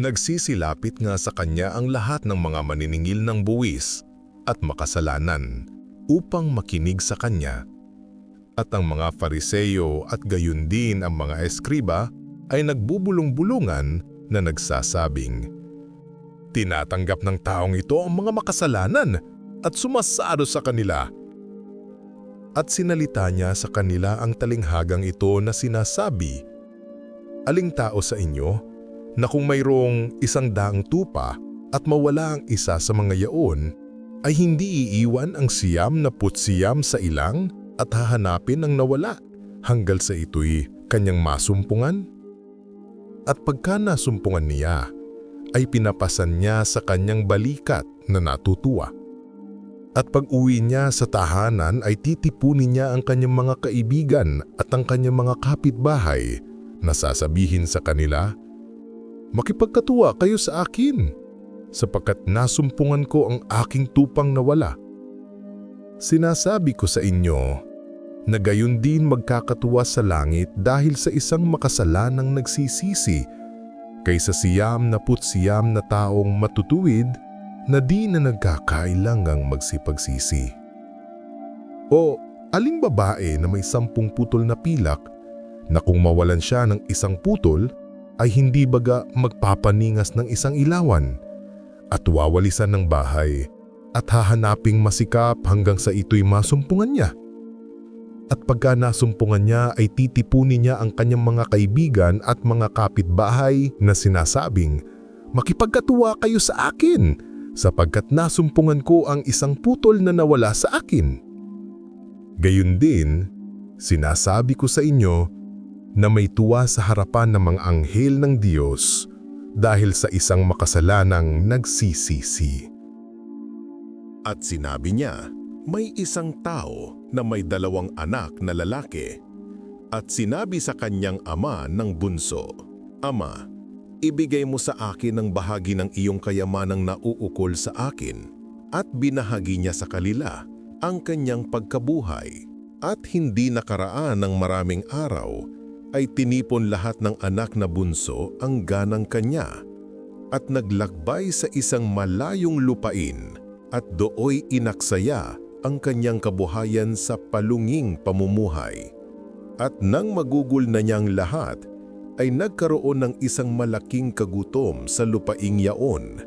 Nagsisilapit nga sa kanya ang lahat ng mga maniningil ng buwis at makasalanan upang makinig sa kanya. At ang mga fariseyo at gayon din ang mga eskriba ay nagbubulong-bulungan na nagsasabing, Tinatanggap ng taong ito ang mga makasalanan at sumasaro sa kanila. At sinalita niya sa kanila ang talinghagang ito na sinasabi, Aling tao sa inyo na kung mayroong isang daang tupa at mawala ang isa sa mga yaon, ay hindi iiwan ang siyam na putsiyam sa ilang at hahanapin ang nawala hanggal sa ito'y kanyang masumpungan? At pagka nasumpungan niya, ay pinapasan niya sa kanyang balikat na natutuwa. At pag uwi niya sa tahanan ay titipunin niya ang kanyang mga kaibigan at ang kanyang mga kapitbahay na sasabihin sa kanila, Makipagkatuwa kayo sa akin, sapagkat nasumpungan ko ang aking tupang nawala. Sinasabi ko sa inyo, na gayon din magkakatuwa sa langit dahil sa isang makasalanang nagsisisi kaysa siyam na putsiyam na taong matutuwid na di na nagkakailangang magsipagsisi. O aling babae na may sampung putol na pilak na kung mawalan siya ng isang putol ay hindi baga magpapaningas ng isang ilawan at wawalisan ng bahay at hahanaping masikap hanggang sa ito'y masumpungan niya. At pagka nasumpungan niya ay titipunin niya ang kanyang mga kaibigan at mga kapitbahay na sinasabing, Makipagkatuwa kayo sa akin sapagkat nasumpungan ko ang isang putol na nawala sa akin. Gayun din, sinasabi ko sa inyo na may tuwa sa harapan ng mga anghel ng Diyos dahil sa isang makasalanang nagsisisi. At sinabi niya, may isang tao na may dalawang anak na lalaki at sinabi sa kanyang ama ng bunso, Ama, ibigay mo sa akin ang bahagi ng iyong kayamanang nauukol sa akin at binahagi niya sa kalila ang kanyang pagkabuhay at hindi nakaraan ng maraming araw ay tinipon lahat ng anak na bunso ang ganang kanya at naglakbay sa isang malayong lupain at dooy inaksaya ang kanyang kabuhayan sa palunging pamumuhay. At nang magugol na niyang lahat, ay nagkaroon ng isang malaking kagutom sa lupaing yaon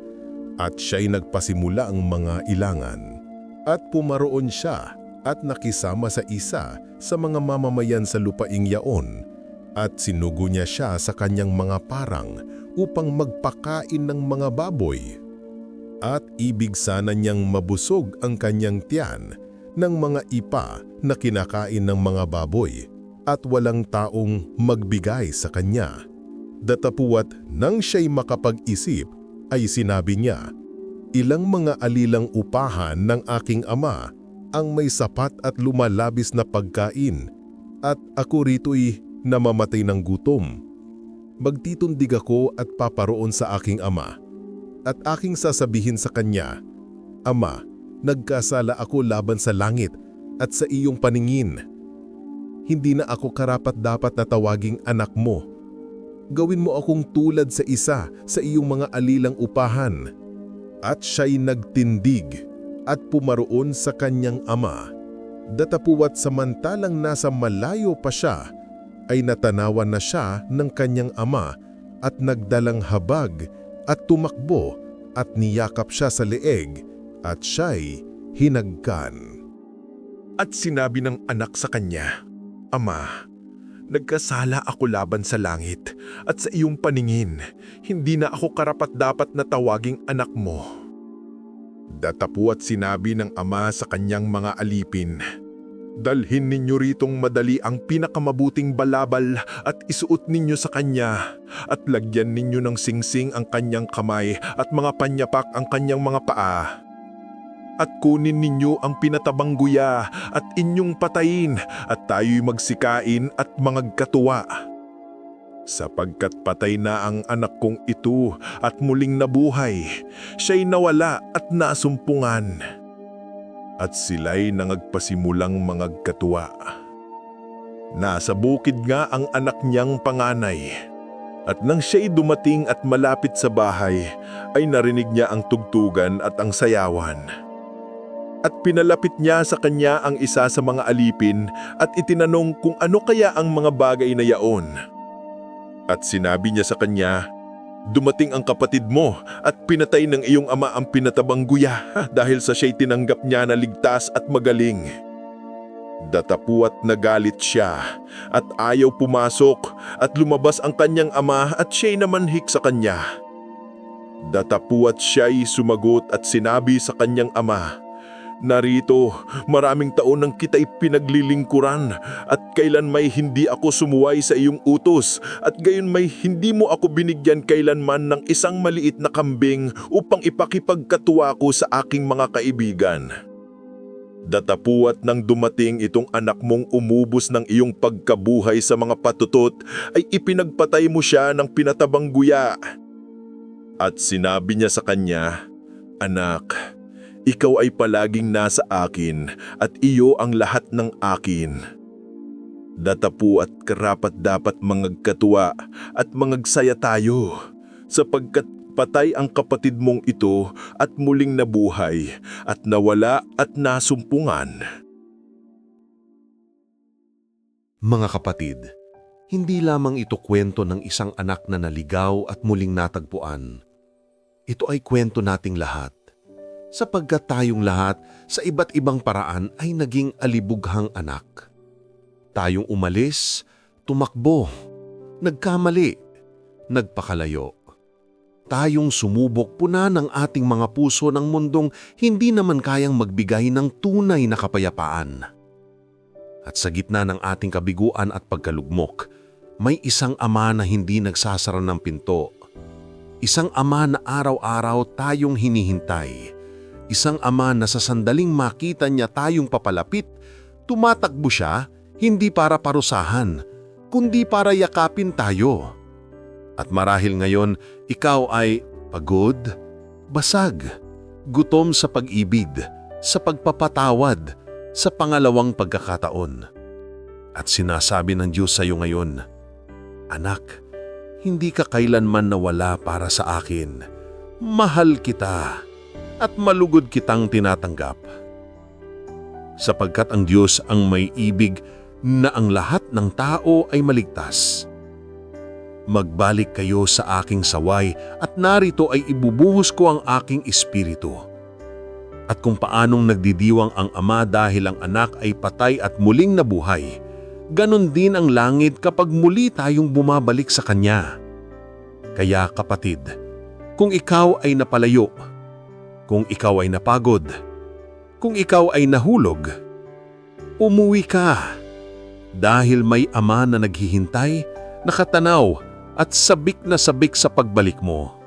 at siya'y nagpasimula ang mga ilangan. At pumaroon siya at nakisama sa isa sa mga mamamayan sa lupaing yaon at sinugo niya siya sa kanyang mga parang upang magpakain ng mga baboy. At ibig sana niyang mabusog ang kanyang tiyan ng mga ipa na kinakain ng mga baboy at walang taong magbigay sa kanya. Datapuat nang siya'y makapag-isip ay sinabi niya, Ilang mga alilang upahan ng aking ama ang may sapat at lumalabis na pagkain at ako rito'y namamatay ng gutom. Magtitundig ako at paparoon sa aking ama. At aking sasabihin sa kanya, Ama, nagkasala ako laban sa langit at sa iyong paningin. Hindi na ako karapat dapat na tawaging anak mo. Gawin mo akong tulad sa isa sa iyong mga alilang upahan. At siya'y nagtindig at pumaroon sa kanyang ama. Datapuwat samantalang nasa malayo pa siya, ay natanawan na siya ng kanyang ama at nagdalang habag at tumakbo at niyakap siya sa leeg at siya'y hinagkan. At sinabi ng anak sa kanya, Ama, nagkasala ako laban sa langit at sa iyong paningin, hindi na ako karapat-dapat na tawaging anak mo. Datapu at sinabi ng ama sa kanyang mga alipin, Dalhin ninyo ritong madali ang pinakamabuting balabal at isuot ninyo sa kanya at lagyan ninyo ng singsing ang kanyang kamay at mga panyapak ang kanyang mga paa. At kunin ninyo ang pinatabang guya at inyong patayin at tayo'y magsikain at mangagkatuwa. Sapagkat patay na ang anak kong ito at muling nabuhay, siya'y nawala at nasumpungan at sila'y nangagpasimulang mangagkatuwa. Nasa bukid nga ang anak niyang panganay At nang siya'y dumating at malapit sa bahay, ay narinig niya ang tugtugan at ang sayawan. At pinalapit niya sa kanya ang isa sa mga alipin at itinanong kung ano kaya ang mga bagay na yaon. At sinabi niya sa kanya, Dumating ang kapatid mo at pinatay ng iyong ama ang pinatabang guya dahil sa siya'y tinanggap niya na ligtas at magaling. Datapuat nagalit siya at ayaw pumasok at lumabas ang kanyang ama at siya'y namanhik sa kanya. Datapuat siya'y sumagot at sinabi sa kanyang ama, Narito, maraming taon nang kita'y pinaglilingkuran at kailan may hindi ako sumuway sa iyong utos at gayon may hindi mo ako binigyan kailanman ng isang maliit na kambing upang ipakipagkatuwa ko sa aking mga kaibigan. Datapuat nang dumating itong anak mong umubos ng iyong pagkabuhay sa mga patutot ay ipinagpatay mo siya ng pinatabang guya. At sinabi niya sa kanya, Anak, ikaw ay palaging nasa akin at iyo ang lahat ng akin. Datapu at karapat dapat mangagkatuwa at mangagsaya tayo sapagkat patay ang kapatid mong ito at muling nabuhay at nawala at nasumpungan. Mga kapatid, hindi lamang ito kwento ng isang anak na naligaw at muling natagpuan. Ito ay kwento nating lahat. Sapagkat tayong lahat sa iba't ibang paraan ay naging alibughang anak. Tayong umalis, tumakbo, nagkamali, nagpakalayo. Tayong sumubok puna ng ating mga puso ng mundong hindi naman kayang magbigay ng tunay na kapayapaan. At sa gitna ng ating kabiguan at pagkalugmok, may isang ama na hindi nagsasara ng pinto. Isang ama na araw-araw tayong hinihintay. Isang ama na sa sandaling makita niya tayong papalapit, tumatakbo siya hindi para parusahan, kundi para yakapin tayo. At marahil ngayon, ikaw ay pagod, basag, gutom sa pag-ibig, sa pagpapatawad, sa pangalawang pagkakataon. At sinasabi ng Diyos sa iyo ngayon, Anak, hindi ka kailanman nawala para sa akin. Mahal kita at malugod kitang tinatanggap. Sapagkat ang Diyos ang may ibig na ang lahat ng tao ay maligtas. Magbalik kayo sa aking saway at narito ay ibubuhos ko ang aking espiritu. At kung paanong nagdidiwang ang ama dahil ang anak ay patay at muling nabuhay, ganon din ang langit kapag muli tayong bumabalik sa Kanya. Kaya kapatid, kung ikaw ay napalayo, kung ikaw ay napagod, kung ikaw ay nahulog, umuwi ka. Dahil may ama na naghihintay, nakatanaw at sabik na sabik sa pagbalik mo.